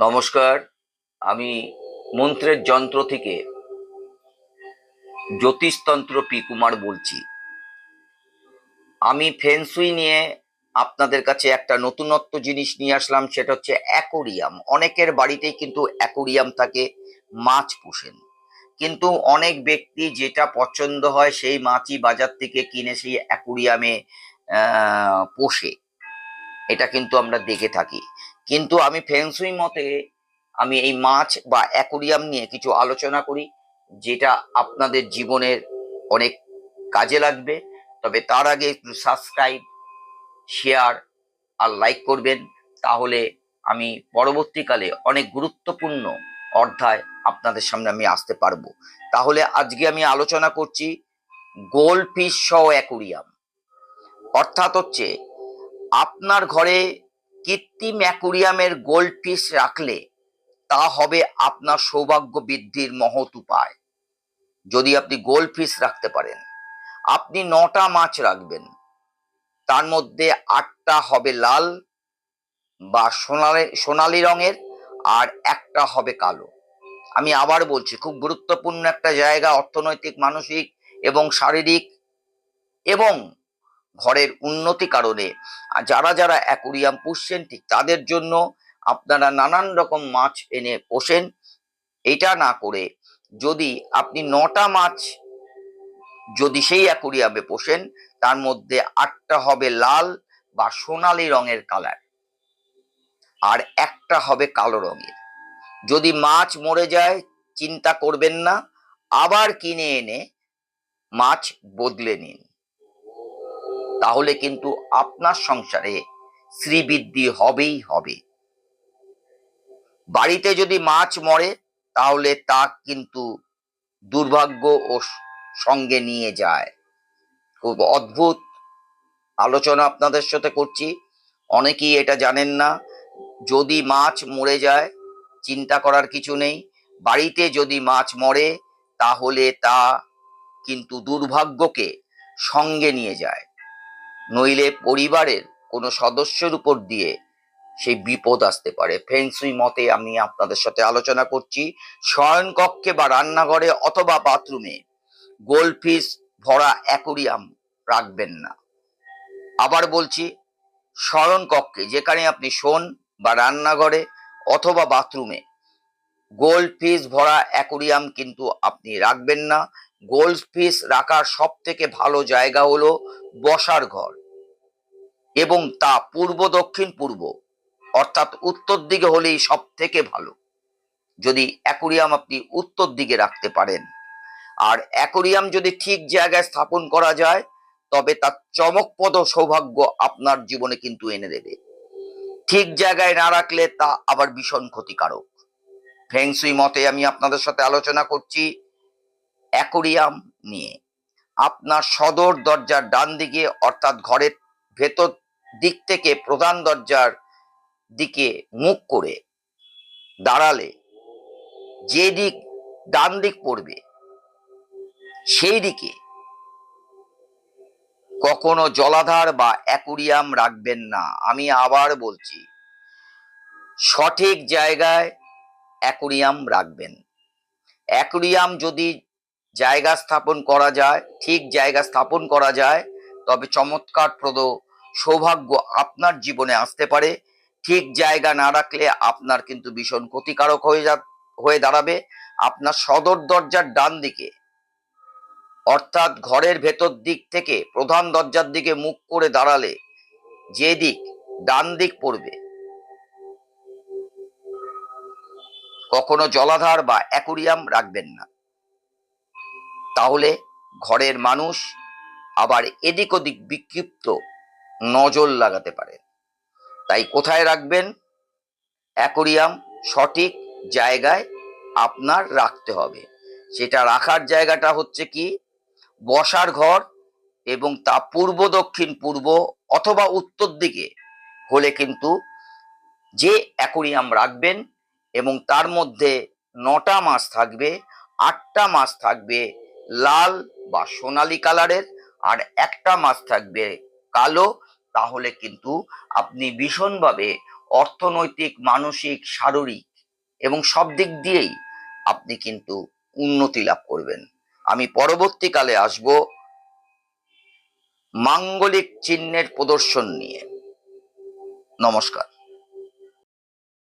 নমস্কার, আমি মন্ত্রের যন্ত্র থেকে জ্যোতিষতন্ত্র পি কুমার বলছি। আমি ফেন্সুই নিয়ে আপনাদের কাছে একটা নতুনত্ব জিনিস নিয়ে আসলাম, সেটা হচ্ছে অ্যাকোরিয়াম। অনেকের বাড়িতেই কিন্তু অ্যাকোরিয়াম থাকে, মাছ পোষেন। কিন্তু অনেক ব্যক্তি যেটা পছন্দ হয়, সেই মাছই বাজার থেকে কিনে সেই অ্যাকোরিয়ামে পোষে। এটা কিন্তু আমরা দেখে থাকি। কিন্তু আমি ফেন্সুই মতে আমি এই মাছ বা অ্যাকোরিয়াম নিয়ে কিছু আলোচনা করি, যেটা আপনাদের জীবনের অনেক কাজে লাগবে। তবে তার আগে একটু সাবস্ক্রাইব শেয়ার আর লাইক করবেন। তাহলে আমি পরবর্তীকালে অনেক গুরুত্বপূর্ণ অধ্যায় আপনাদের সামনে আমি আসতে পারব। তাহলে আজকে আমি আলোচনা করছি গোল্ড ফিশ সহ অ্যাকোরিয়াম। অর্থাৎ হচ্ছে, আপনার ঘরে কৃত্রিম অ্যাকুরিয়ামের গোল্ড ফিশ রাখলে তা হবে আপনার সৌভাগ্য বৃদ্ধির মহৎ উপায়। যদি আপনি গোল্ড ফিশ রাখতে পারেন, আপনি নটা মাছ রাখবেন। তার মধ্যে আটটা হবে লাল বা সোনালি সোনালি রঙের আর একটা হবে কালো। আমি আবার বলছি, খুব গুরুত্বপূর্ণ একটা জায়গা অর্থনৈতিক, মানসিক এবং শারীরিক এবং ঘরের উন্নতি কারণে। যারা যারা অ্যাকুরিয়াম পুষছেন, ঠিক তাদের জন্য আপনারা নানান রকম মাছ এনে পোষেন। এটা না করে যদি আপনি নটা মাছ যদি সেই অ্যাকুরিয়ামে পোষেন, তার মধ্যে আটটা হবে লাল বা সোনালি রঙের কালার আর একটা হবে কালো রঙের। যদি মাছ মরে যায়, চিন্তা করবেন না, আবার কিনে এনে মাছ বদলে নিন। তাহলে কিন্তু আপনার সংসারে শ্রীবৃদ্ধি হবেই হবে। বাড়িতে যদি মাছ মরে, তাহলে তা কিন্তু দুর্ভাগ্য ও সঙ্গে নিয়ে যায়। খুব অদ্ভুত আলোচনা আপনাদের সাথে করছি। অনেকেই এটা জানেন না। যদি মাছ মরে যায়, চিন্তা করার কিছু নেই। বাড়িতে যদি মাছ মরে, তাহলে তা কিন্তু দুর্ভাগ্যকে সঙ্গে নিয়ে যায়। নইলে পরিবারের কোনো সদস্যের উপর দিয়ে সেই বিপদ আসতে পারে। ফেন্সুই মতে আমি আপনাদের সাথে আলোচনা করছি, শয়নকক্ষে বা রান্নাঘরে অথবা বাথরুমে গোল্ডফিশ ভরা অ্যাকুরিয়াম রাখবেন না। আবার বলছি, শয়নকক্ষে, যেখানে আপনি শোন বা রান্নাঘরে অথবা বাথরুমে গোল্ড ফিশ ভরা অ্যাকুরিয়াম কিন্তু আপনি রাখবেন না। গোল্ড ফিশ রাখার সব থেকে ভালো জায়গা হলো বসার ঘর এবং তা পূর্ব, দক্ষিণ, পূর্ব, অর্থাৎ উত্তর দিকে হলেই সব থেকে ভালো। যদি অ্যাকুরিয়াম আপনি উত্তর দিকে রাখতে পারেন। আর অ্যাকুরিয়াম যদি ঠিক জায়গায় স্থাপন করা যায়, তবে তার চমকপদ সৌভাগ্য আপনার জীবনে কিন্তু এনে দেবে। ঠিক জায়গায় না রাখলে তা আবার ভীষণ ক্ষতিকারক। ফেংসুই মতে আমি আপনাদের সাথে আলোচনা করছি। অ্যাকুরিয়াম নিয়ে। আপনার সদর দরজার ডান দিকে অর্থাৎ ঘরের ভেতর দিক থেকে প্রধান দরজার দিকে মুখ করে দাঁড়ালে যে দিক ডান দিক পড়বে, সেই দিকে কখনো জলাধার বা অ্যাকুরিয়াম রাখবেন না। আমি আবার বলছি, সঠিক জায়গায় অ্যাকুরিয়াম রাখবেন। অ্যাকুরিয়াম যদি জায়গা স্থাপন করা যায়, ঠিক জায়গা স্থাপন করা যায়, তবে চমৎকারপ্রদ সৌভাগ্য আপনার জীবনে আসতে পারে। ঠিক জায়গা না রাখলে আপনার কিন্তু ভীষণ ক্ষতিকারক হয়ে যা, হয়ে দাঁড়াবে। আপনার সদর দরজার ডান দিকে, অর্থাৎ ঘরের ভেতর দিক থেকে প্রধান দরজার দিকে মুখ করে দাঁড়ালে যে দিক ডান দিক পড়বে। কখনো জলাধার বা অ্যাকুরিয়াম রাখবেন না। তাহলে ঘরের মানুষ আবার এদিক ওদিক বিক্ষিপ্ত নজর লাগাতে পারে। তাই কোথায় রাখবেন? অ্যাকুরিয়াম সঠিক জায়গায় আপনার রাখতে হবে। সেটা রাখার জায়গাটা হচ্ছে কি? বসার ঘর এবং তা পূর্ব, দক্ষিণ, পূর্ব অথবা উত্তর দিকে হলে কিন্তু যে অ্যাকুরিয়াম রাখবেন এবং তার মধ্যে নটা মাছ থাকবে, আটটা মাছ থাকবে লাল বা সোনালী কালারের, আর একটা মাছ থাকবে কালো, তাহলে কিন্তু আপনি ভীষণভাবে অর্থনৈতিক, মানসিক, শারীরিক এবং সব দিক দিয়েই আপনি কিন্তু উন্নতি লাভ করবেন। আমি পরবর্তীকালে আসব মাঙ্গলিক চিহ্নের প্রদর্শন নিয়ে। নমস্কার।